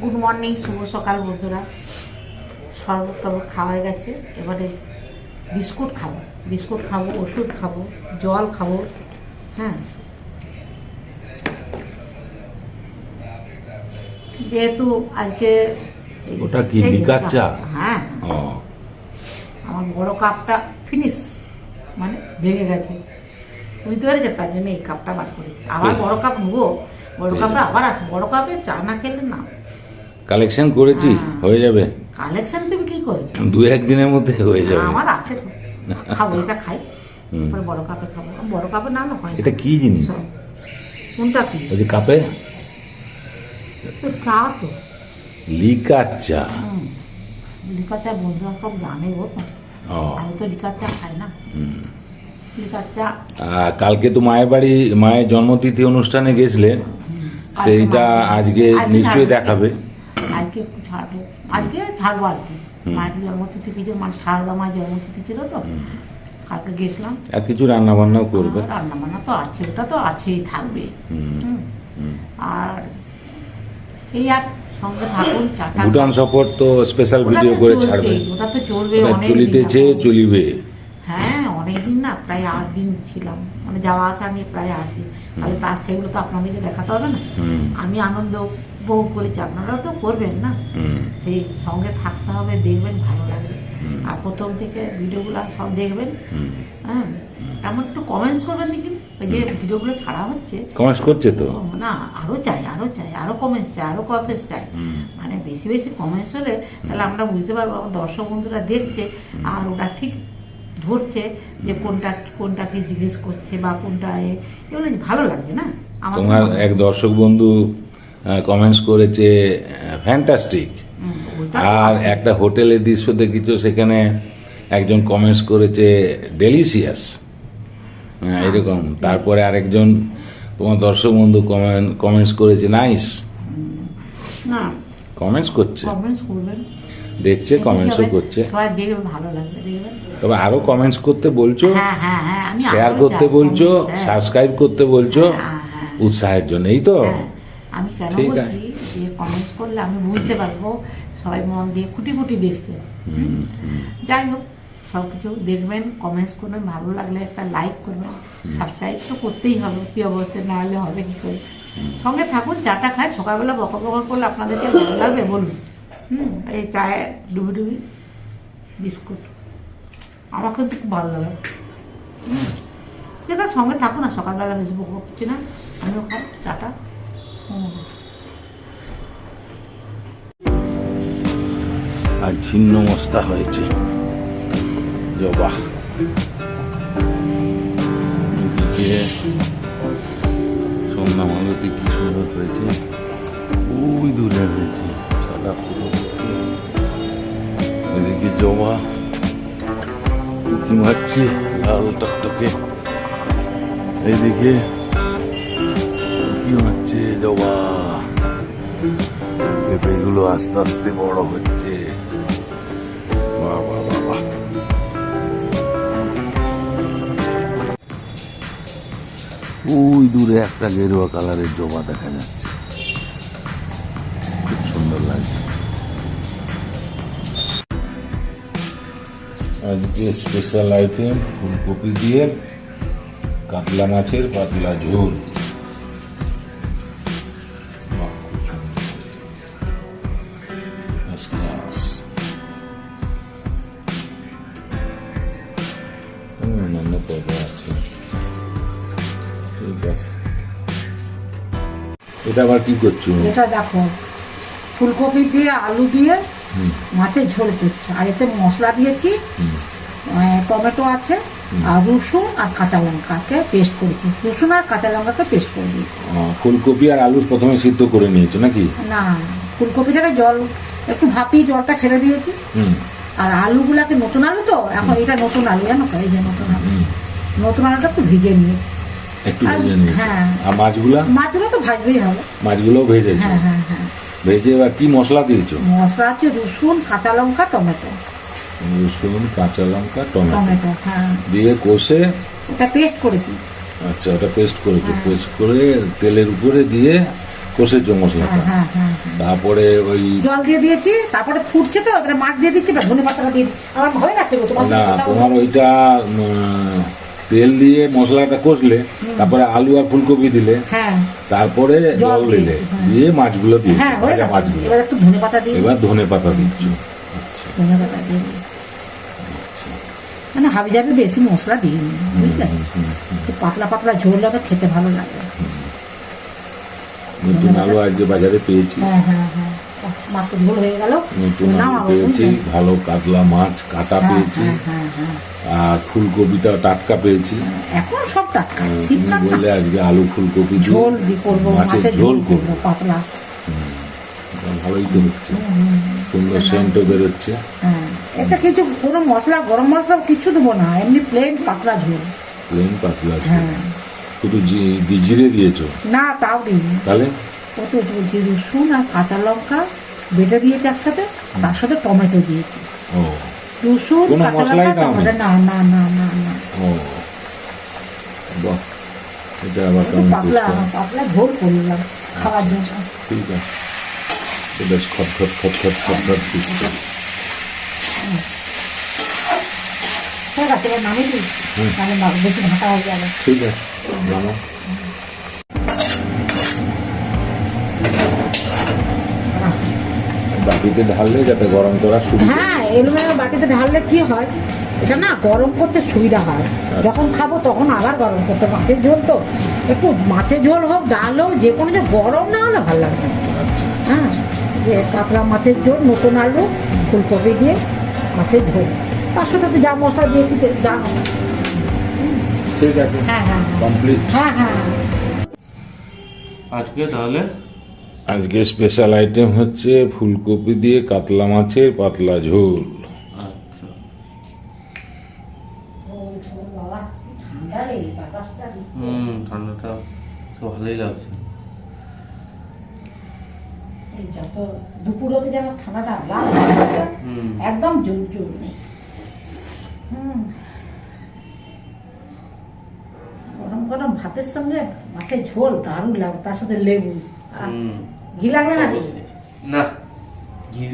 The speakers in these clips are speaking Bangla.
গুড মর্নিং শুভ সকাল বন্ধুরা। শরবত টরবত খাওয়া হয়ে গেছে। এবারে বিস্কুট খাব। বিস্কুট খাব ওষুধ খাব জল খাব হ্যাঁ। যেহেতু আজকে ওটা কি, এই লিকার চা? হ্যাঁ। আমার বড় কাপটা ফিনিশ মানে ভেঙে গেছে। বুঝতে পেরেছে তার জন্য এই কাপটা বার করেছি আবার। বড় কাপ নেব বড় কাপটা আবার আসব বড় কাপে চা না খেলে না কালেকশন করেছি হ্যাঁ। যাবে কালেকশন তুমি কি করেছ দু একদিনের মধ্যে হয়ে যাবে আমার আছে তো খাব এটা খাই তারপরে বড় কাপে খাব বড় কাপে না না হয় এটা কি জিনিস কোনটা কি ওই যে কাপে তো চা তো লিকার চা লিকার চা বন্ধুরা সব জানে ও আমি তো লিকার চা খাই না কালকে তো মায়ের বাড়ি মায়ের জন্মতিথি অনুষ্ঠানে গেছিলে। সেইটা আজকে নিশ্চয়ই দেখাবে। আজকে একটু ছাড়বো। আজকে ছাড়বো আর কি। মায়ের জন্মতিথি কিছু মানে সারদা মায়ের জন্মতিথি ছিল তো। কালকে গেছিলাম। আর কিছু রান্না বান্নাও করবে। রান্না বান্না তো আছে ওটা তো আছেই থাকবে। আর এই আর সঙ্গে থাকুন ভুটান সফর তো স্পেশাল ভিডিও করে ছাড়বে। ওটা তো চলবে চলিতেছে চলিবে। প্রায় আট দিন ছিলাম। মানে যাওয়া আসা নিয়ে প্রায় আট দিন তাহলে তার সেগুলো তো আপনাদেরকে দেখাতে হবে না। আমি আনন্দ উপভোগ করেছি। আপনারাও তো করবেন না। সেই সঙ্গে থাকতে হবে দেখবেন ভালো লাগবে। আর প্রথম থেকে ভিডিওগুলো সব দেখবেন। হ্যাঁ। তেমন একটু কমেন্টস করবেন নাকি? ওই যে ভিডিওগুলো ছাড়া হচ্ছে। কমেন্টস করছে তো? না আরও চাই আরও চাই আরও কমেন্টস চাই আরও কমেন্টস চাই। মানে বেশি বেশি কমেন্টস হলে তাহলে আমরা বুঝতে পারব। আমার দর্শক বন্ধুরা দেখছে আর ওরা ঠিক ধরছে যে কোনটা কোনটাকে জিজ্ঞেস করছে বা কোনটা এগুলো ভালো লাগবে না? তোমার এক দর্শক বন্ধু কমেন্টস করেছে ফ্যান্টাস্টিক আর একটা হোটেলের দৃশ্য দেখেছ সেখানে একজন কমেন্টস করেছে ডেলিসিয়াস এরকম। তারপরে আরেকজন তোমার দর্শক বন্ধু কমেন্ট কমেন্টস করেছে নাইস না। কমেন্টস করছে। কমেন্টস করবেন। দেখছে কমেন্টসও করছে। সবাই দেখবে ভালো লাগবে তবে আরও কমেন্টস করতে বলছো? হ্যাঁ হ্যাঁ হ্যাঁ আমি শেয়ার করতে বলছো হ্যাঁ। সাবস্ক্রাইব করতে বলছো হ্যাঁ, হ্যাঁ। উৎসাহের জন্য এই তো। হ্যাঁ, আমি কেন বলছি যে কমেন্টস করলে আমি বুঝতে পারব সবাই মন দিয়ে খুঁটি খুঁটি দেখছে। যাই হোক সব কিছু দেখবেন কমেন্টস করবেন ভালো লাগলে একটা লাইক করবেন সাবস্ক্রাইব তো করতেই হবে কি অবশ্যই না হলে হবে কি করে? সঙ্গে থাকুন চাটা খায় সকালবেলা বকা বকা করলে আপনাদেরকে ভালো লাগবে বলুন। হুম। এই চায়ে ডুবি ডুবি বিস্কুট। আমার কিন্তু খুব ভালো লাগে। সেটা সঙ্গে থাকো না সকালবেলা বেশি বকা করছি না আমিও খাই চাটা। আর ছিন্ন মস্তা হয়েছে। জবা সন্ধ্যা মালতি কি সুন্দর হয়েছে। ওই দূরে হয়েছে এদিকে জবা উঁকি মারছে, লাল টকটকে। এইদিকে উঁকি মারছে জবা পেঁপেগুলো আস্তে আস্তে বড় হচ্ছে। ওই দূরে একটা গেরুয়া কালারের জবা দেখা যাচ্ছে। আজকে স্পেশাল আইটেম ফুলকপি দিয়ে কাতলা মাছের পাতলা ঝোল। আছে। ঠিক আছে। এটা আবার কি করছ? এটা দেখো, ফুলকপি দিয়ে আলু দিয়ে মাছের ঝোল করছে। আর এতে মশলা দিয়েছি টমেটো আছে আর রসুন আর কাঁচা লঙ্কাকে পেস্ট করেছি। রসুন আর কাঁচা লঙ্কাকে পেস্ট করে দিয়েছি। ফুলকপি আর আলু প্রথমে সিদ্ধ করে নিয়েছো নাকি? না ফুলকপিটাকে জল একটু ভাপিয়ে জলটা ছেড়ে দিয়েছি। আর আলুগুলাকে নতুন আলু তো এখন এটা নতুন আলু জানো তো এই যে নতুন আলু। নতুন আলুটা একটু ভিজে নিয়েছি। একটু ভেজে নিয়েছো? হ্যাঁ। আর মাছগুলা? মাছগুলো তো ভাজতেই হবে। মাছগুলোও ভেজেছো? হ্যাঁ হ্যাঁ হ্যাঁ। ভেজে এবার কি মশলা দিয়েছ? মশলা আছে রসুন কাঁচা লঙ্কা টমেটো। রসুন কাঁচা লঙ্কা টমেটো। হ্যাঁ। দিয়ে কষে? এটা পেস্ট করেছি। আচ্ছা ওটা পেস্ট করেছ। পেস্ট করে তেলের উপরে দিয়ে কষেছো মশলাটা। হ্যাঁ হ্যাঁ হ্যাঁ তারপরে ওই জল দিয়ে দিয়েছি তারপরে ফুটছে তো এবারে মাছ দিয়ে দিচ্ছি ধনে পাতাটা দিয়ে আমার ভয় লাগছে না তোমার ওইটা তেল দিয়ে মশলাটা কষলে তারপরে আলু আর ফুলকপি দিলে হ্যাঁ। তারপরে জল দিলে হ্যাঁ। দিয়ে মাছগুলো দিয়ে হ্যাঁ ভাজা মাছগুলো। এবার ধনে পাতা দিচ্ছ। আচ্ছা। দিই। মানে হাবি যাবে বেশি মশলা দিই বুঝলে? পাতলা পাতলা ঝোল হবে খেতে ভালো লাগে। নতুন আলু আজকে বাজারে পেয়েছি। হ্যাঁ হ্যাঁ হ্যাঁ। মাছ তো ঝোল হয়ে গেল। পেয়েছি ভালো কাতলা মাছ কাটা হ্যাঁ, পেয়েছি। হ্যাঁ, হ্যাঁ। আর ফুলকপিটা টাটকা পেয়েছি। এখন সব টাটকা বললে আজকে আলু ফুলকপি ঝোল করব মাছের ঝোল করব। পাতলা। ভালোই তো হচ্ছে। সুন্দর সেন্টও বেরোচ্ছে। এটা কিছু কোনো মশলা গরম মশলা কিছু দেবো না এমনি প্লেন পাতলা ঝোল। প্লেন পাতলা ঝোল। শুধু জিরে দিয়েছ? না তাও দিইনি। তাহলে? কত বলছি রসুন আর কাঁচা লঙ্কা বেটে দিয়েছি একসাথে তার সাথে টমেটো দিয়েছি। ও। রসুন কাঁচা লঙ্কা টমেটো না না না না না। ও। বাহ এটা আবার কেমন পাতলা পাতলা ঝোল করলাম খাওয়ার জন্য। ঠিক আছে। বেশ খট খট খট খট খট খট দিচ্ছে ঠিক আছে এবার নামিয়ে দিই হুম। তাহলে বা- বেশি ঘাটা হয়ে যাবে ঠিক আছে জানো বাটিতে ঢাললে যাতে গরম করার সুবিধা হ্যাঁ এলুমিনিয়াম বাটিতে ঢাললে কি হয়? এটা না গরম করতে সুবিধা হয়। যখন খাব তখন আবার গরম করতে মাছের ঝোল তো। একটু মাছের ঝোল হোক ডাল হোক যে কোনো যে গরম না হলে ভালো লাগবে আচ্ছা। হ্যাঁ যে কাতলা মাছের ঝোল নতুন আলু ফুলকপি দিয়ে মাছের ঝোল। তার সাথে তো যা মশলা দিয়ে দিতে যা। ঠিক আছে। হ্যাঁ হ্যাঁ হ্যাঁ। কমপ্লিট হ্যাঁ হ্যাঁ। আজকে তাহলে আজকে স্পেশাল আইটেম হচ্ছে ফুলকপি দিয়ে কাতলা মাছের পাতলা ঝোল। আচ্ছা। ঠান্ডাটা তো ভালোই লাগছে। দুপুর অব্দি যেন ঠান্ডাটা হুম। একদম জোর জোর নেই। হুম। গরম গরম ভাতের সঙ্গে মাছের ঝোল দারুণ লাগবে তার সাথে লেবু। আর হুম। ঘি লাগবে নাকি না ঘি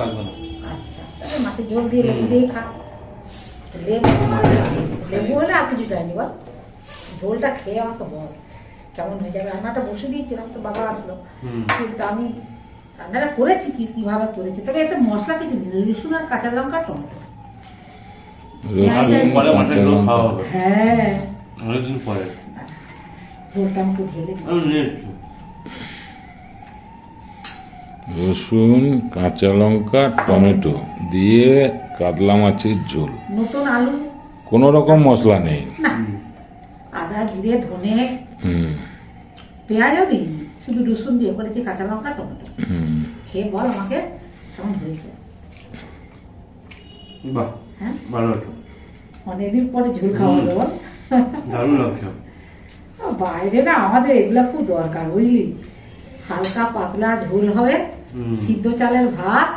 লাগবে না। আচ্ছা তাহলে মাছের ঝোল দিয়ে লেবু দিয়ে খা। লেবু লেবু হলে আর কিছু চাইনি বল। ঝোলটা খেয়ে আমাকে বল কেমন হয়ে যাবে? রান্নাটা বসে দিয়েছিলাম তো বাবা আসলো। কিন্তু আমি রান্নাটা করেছি কি কীভাবে করেছি? তবে একটা মশলা কিছু রসুন আর কাঁচা লঙ্কা টমেটো। লঙ্কা। খাওয়া হবে। হ্যাঁ। ঝোলটা একটু ঢেলে দিই আমি নিয়ে একটু রসুন কাঁচা লঙ্কা টমেটো দিয়ে কাতলা মাছের ঝোল। নতুন আলু? কোনো রকম মশলা নেই। না। আদা জিরে ধনে। হুম। পেঁয়াজও দিইনি। শুধু রসুন দিয়ে করেছি কাঁচা লঙ্কা টমেটো। হুম। খেয়ে বল আমাকে কেমন হয়েছে। বাহ হ্যাঁ? ভালো অনেকদিন পরে ঝোল খাওয়া দারুণ লাগছে। বাইরে না আমাদের এগুলো খুব দরকার বুঝলি? হালকা পাতলা ঝোল হবে। সিদ্ধ চালের ভাত।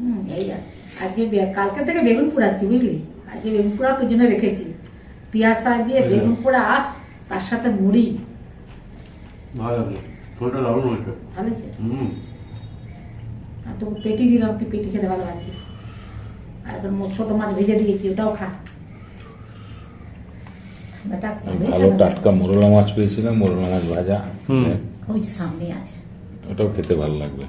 হুম এই আজকে বে- কালকে থেকে বেগুন পোড়াচ্ছি বুঝলি? আজকে বেগুন পোড়া তোর জন্য রেখেছি। পেঁয়াজ শাক দিয়ে হুম। বেগুন পোড়া তার সাথে মুড়ি। ভালো ঝোলটা দারুণ হয়েছে। ভালো আছে হুম। আর তোকে পেটি দিলাম তুই পেটি খেতে ভালোবাসিস। আর এখন মো- ছোট মাছ ভেজে দিয়েছি ওটাও খা। ভালো টাটকা মোরলা মাছ পেয়েছিলাম মোরলা মাছ ভাজা। হুম। ওই যে সামনে আছে। ওটাও খেতে ভালো লাগবে।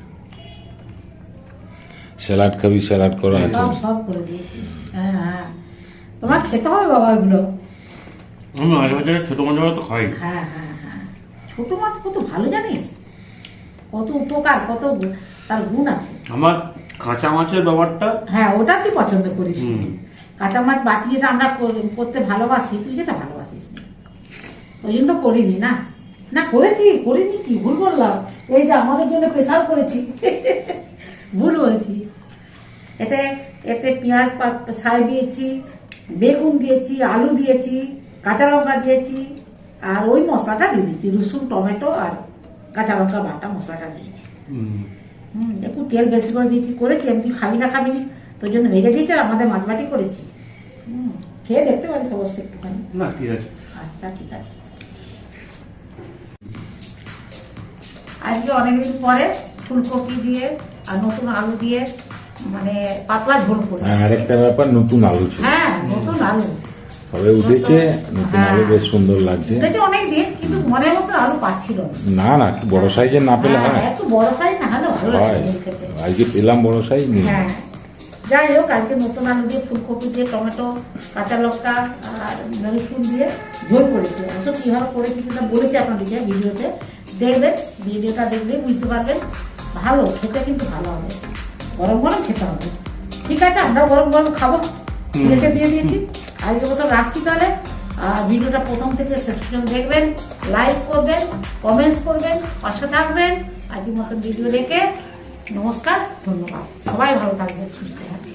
স্যালাড খাবি স্যালাড করা আছে। সব করে দিয়েছি। হ্যাঁ হ্যাঁ। তোমার খেতে হবে বাবা এগুলো। আমি মাঝে মাঝে ছোট মাঝে তো খাই। হ্যাঁ হ্যাঁ হ্যাঁ। ছোট মাছ কত ভালো জানিস? কত উপকার কত তার গুণ আছে। আমার কাঁচা মাছের ব্যাপারটা হ্যাঁ ওটা তুই পছন্দ করিস। কাঁচা মাছ বাটি যেটা আমরা করতে ভালোবাসি তুই যেটা ভালোবাসিস ওই জন্য তো করিনি না। না করেছি করিনি কি ভুল বললাম? এই যে আমাদের জন্য স্পেশাল করেছি। ভুল বলছি। এতে এতে পেঁয়াজ ছাই দিয়েছি বেগুন দিয়েছি আলু দিয়েছি কাঁচা লঙ্কা দিয়েছি আর ওই মশলাটা দিয়ে দিয়েছি রসুন টমেটো আর কাঁচা লঙ্কা বাটা মশলাটা দিয়েছি। হুম। একটু তেল বেশি করে দিয়েছি করেছি আমি খাবি না খাবি তোর জন্য ভেজে দিয়েছি আর আমাদের মাছ বাটি করেছি। হুম খেয়ে দেখতে পারিস অবশ্যই একটুখানি। না ঠিক আছে। আচ্ছা ঠিক আছে। আজকে অনেকদিন পরে ফুলকপি দিয়ে আর নতুন আলু দিয়ে মানে পাতলা ঝোল করে। আরেকটা ব্যাপার নতুন আলু ছিল। হ্যাঁ নতুন আলু। উঠেছে নতুন আলু হ্যাঁ। বেশ সুন্দর লাগছে। অনেক দিন কিন্তু মনের মতো আলু পাচ্ছিল না। না বড় সাইজের না পেলে হ্যাঁ, হয়। বড় সাইজ না হলে ভালো লাগে আজকে পেলাম বড় সাইজ নেই হ্যাঁ। যাই হোক আজকে নতুন আলু দিয়ে ফুলকপি দিয়ে টমেটো কাঁচা লঙ্কা আর রসুন দিয়ে ঝোল করেছি কীভাবে করেছি সেটা বলেছি আপনাদেরকে ভিডিওতে। দেখবেন ভিডিওটা দেখলে বুঝতে পারবেন ভালো খেতে কিন্তু ভালো হবে। গরম গরম খেতে হবে। ঠিক আছে আমরা গরম গরম খাব। রেখে দিয়ে দিয়েছি। আজকে মতো রাখছি তাহলে। আর ভিডিওটা প্রথম থেকে শেষ পর্যন্ত দেখবেন লাইক করবেন কমেন্টস করবেন পাশে থাকবেন। আজকের মতো ভিডিও রেখে নমস্কার ধন্যবাদ। সবাই ভালো থাকবেন সুস্থ থাকবেন।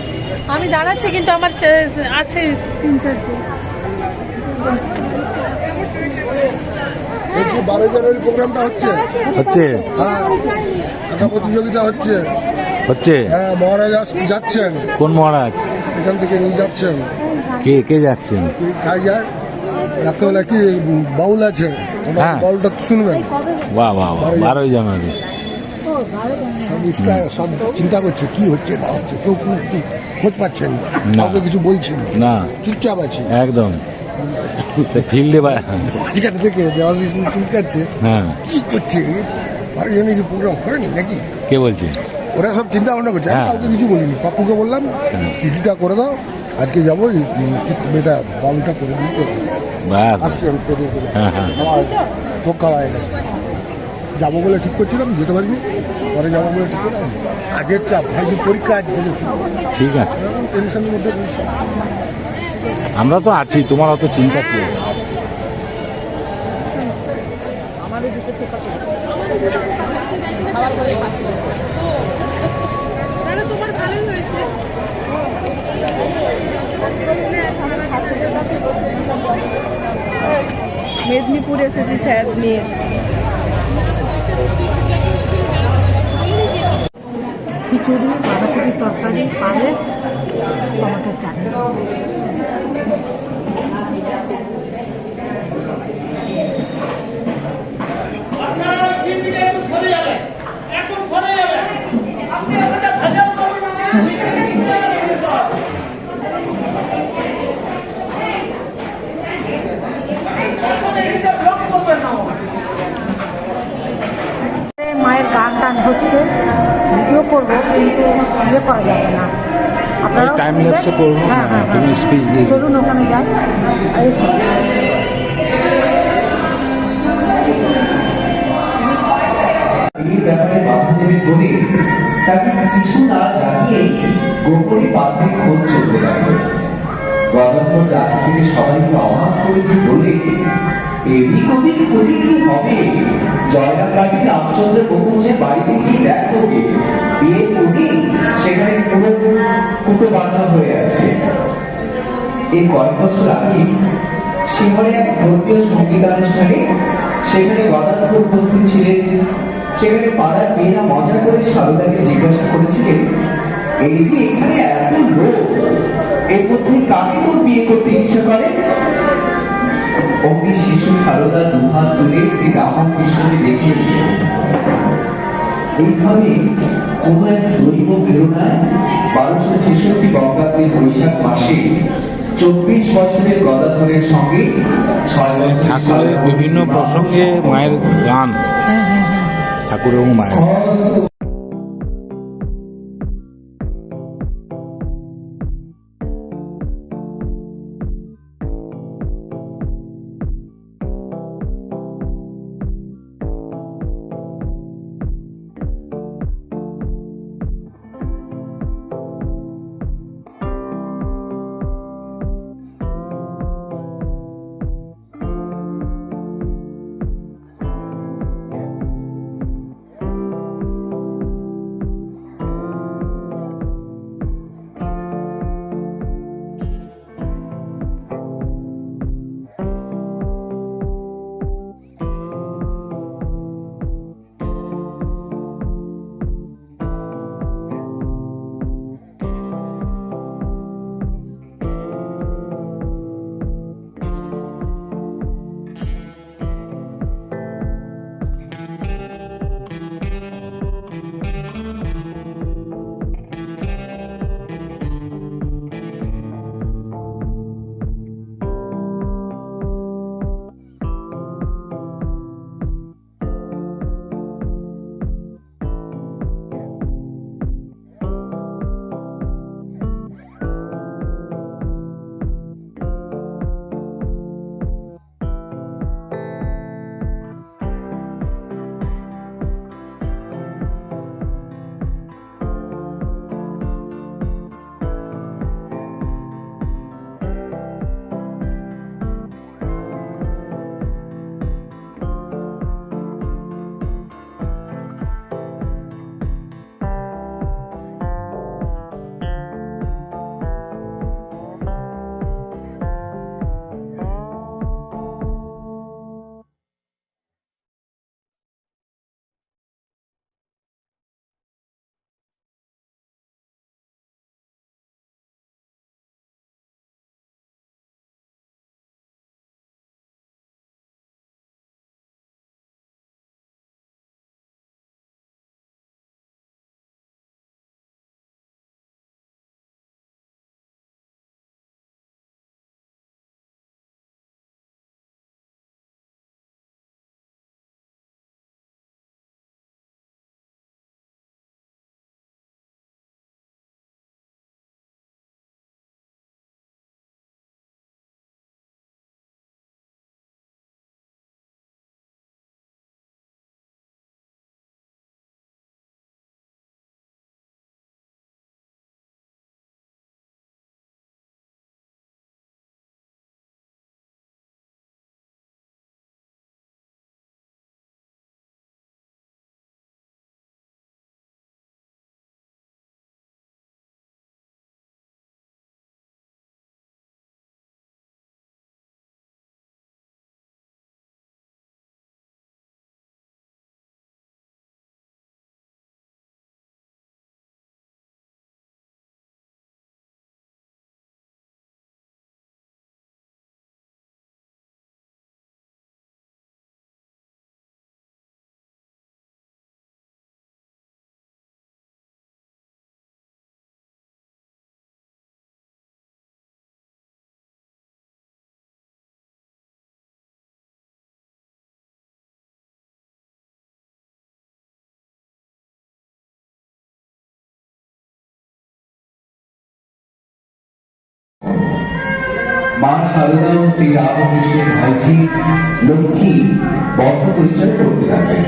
আমি দাঁড়াচ্ছি কিন্তু আমার আছে তিন চারটে বারো জানুয়ারি প্রোগ্রামটা হচ্ছে? হচ্ছে। হ্যাঁ প্রতিযোগিতা হচ্ছে। হচ্ছে? হ্যাঁ মহারাজ যাচ্ছেন। কোন মহারাজ? এখান থেকে নিয়ে যাচ্ছেন। কে কে যাচ্ছেন? রাত্রেবেলা কি বাউল আছে? হ্যাঁ। বাউলটা শুনবেন। বাহ বাহ বাহ বারোই জানুয়ারি। সব সব চিন্তা করছে কি হচ্ছে না হচ্ছে কেউ কোনো খোঁজ পাচ্ছেন না। কাউকে কিছু বলছেন না। চুপচাপ আছে। একদম। ফিল্ডে মাঝখানে থেকে দেওয়াশিস হ্যাঁ। কি করছে? কি প্রোগ্রাম হয়নি নাকি? কে বলছে? ওরা সব চিন্তা ভাবনা করছে। আমি হ্যাঁ। কাউকে কিছু বলিনি। পাপ্পুকে বললাম চিঠিটা করে দাও আজকে যাব মেয়েটা বাউলটা করে দিয়ে চলে। আসছি আমি করে করে। হ্যাঁ হ্যাঁ। আমার হয়ে গেছে। যাব বলে ঠিক করছিলাম যেতে পারবি পরে যাব বলে ঠিক করলাম। কাজের চাপ ভাইজি পরীক্ষা আছে ঠিক আছে। টেনশনের মধ্যে আমরা তো আছি তোমার অত চিন্তা কি? মেদিনীপুর এসেছি স্যার নিয়ে। খিচুড়ি বাঁধাকপির তরকারি পায়েস টমেটোর চাটনি মায়ের গান টান হচ্ছে ভিডিও করব কিন্তু ইয়ে করা যাবে না আপনারাও টাইম। ল্যাপসে করব হ্যাঁ হ্যাঁ তুমি হ্যাঁ। স্পিচ দিয়ে। চলুন ওখানে যাই ব্যাপারে বাধা দেবে তাকে কিছু না জানিয়ে গোপনে পাত্রের খোঁজ চলতে লাগল গদাধর জাতি থেকে সবাইকে অবাক করে দিয়ে বললে এদিক ওদিক খুঁজে কি হবে। জয়রাম বাড়ি রামচন্দ্র বকুঞ্জের বাড়িতে গিয়ে দেখো গে বিয়ে উঠি সেখানে পুরো কুটো বাঁধা হয়ে আছে। এই কয়েক বছর আগে সিঙ্গলে এক ধর্মীয় সঙ্গীতানুষ্ঠানে সেখানে গদাধর উপস্থিত ছিলেন। সেখানে পাড়ার মেয়েরা মজা করে সারদাকে জিজ্ঞাসা করেছিলেন, এই যে এখানে এত লোক, এর মধ্যে কাকে তোর বিয়ে করতে ইচ্ছা করে? অমনি শিশু সারদা দুহাত তুলে শ্রী রামকৃষ্ণকে দেখিয়ে দিল। এইভাবে কোনো এক দৈব প্রেরণায় বারোশো ছেষট্টি বঙ্গাব্দের বৈশাখ মাসে চব্বিশ বছরের গদাধরের সঙ্গে ছয় বছর ঠাকুরের বিভিন্ন প্রসঙ্গে মায়ের গান। ঠাকুর এবং মায়ের। মা শারদা ও শ্রী রামকৃষ্ণের ভাইঝি লক্ষ্মী বদ্ধ পরিচয় করতে লাগলেন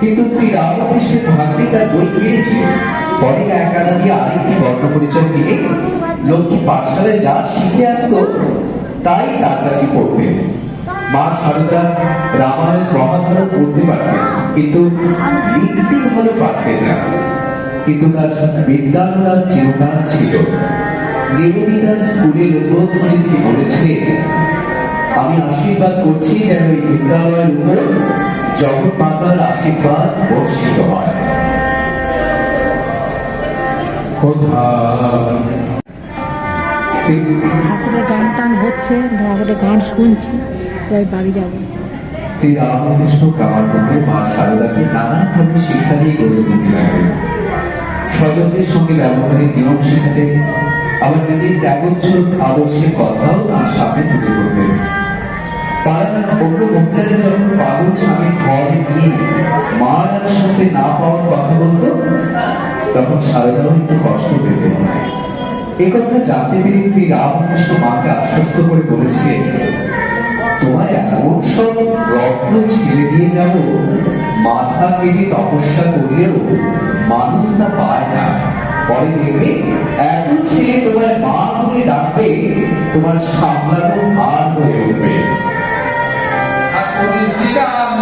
কিন্তু শ্রী রামকৃষ্ণের ভাগ্যে তার বই কেড়ে নিয়ে পরে একাডা দিয়ে আরেকটি বদ্ধ পরিচয় দিয়ে লক্ষ্মী পাঠশালায় যা শিখে আসতো, তাই তার কাছে পড়তেন মা শারদা রামায়ণ মহাভারত পড়তে পারতেন, কিন্তু লিখতে ভালো পারতেন না। কিন্তু তার বিদ্যালয় চিরকাল ছিল। নিবেদিতা স্কুলের উদ্বোধনে তিনি বলেছিলেন আমি আশীর্বাদ করছি যেন এই বিদ্যালয়ের উপর জগৎ মাতার আশীর্বাদ বর্ষিত হয়। ঠাকুরের গান টান হচ্ছে ঠাকুরের গান শুনছি এবার বাড়ি যাব। শ্রী রামকৃষ্ণ কামারপুকুরে মা শারদাকে নানানভাবে শিক্ষা দিয়ে গড়ে তুলতে লাগলেন স্বজনদের সঙ্গে ব্যবহারের নিয়ম শেখাতে আবার নিজের ত্যাগোচ্ছল আদর্শের কথাও তার সামনে তুলে ধরবেন পাড়ার অন্য মহিলারা যখন পাগল স্বামী নিয়ে মার আর সঙ্গে না পাওয়ার কথা তখন একটু কষ্ট পেতেন। এ কথা জানতে পেরে শ্রী রামকৃষ্ণ মাকে আশ্বস্ত করে বলেছিলেন, তোমায় এমন সব রত্ন ছেড়ে দিয়ে যাব, মাথা কেটে তপস্যা করলেও মানুষ তা পায় না। পরে দেখবে এমন ছেলে তোমার মা বলে ডাকবে তোমার সামলানো ভার হয়ে উঠবে।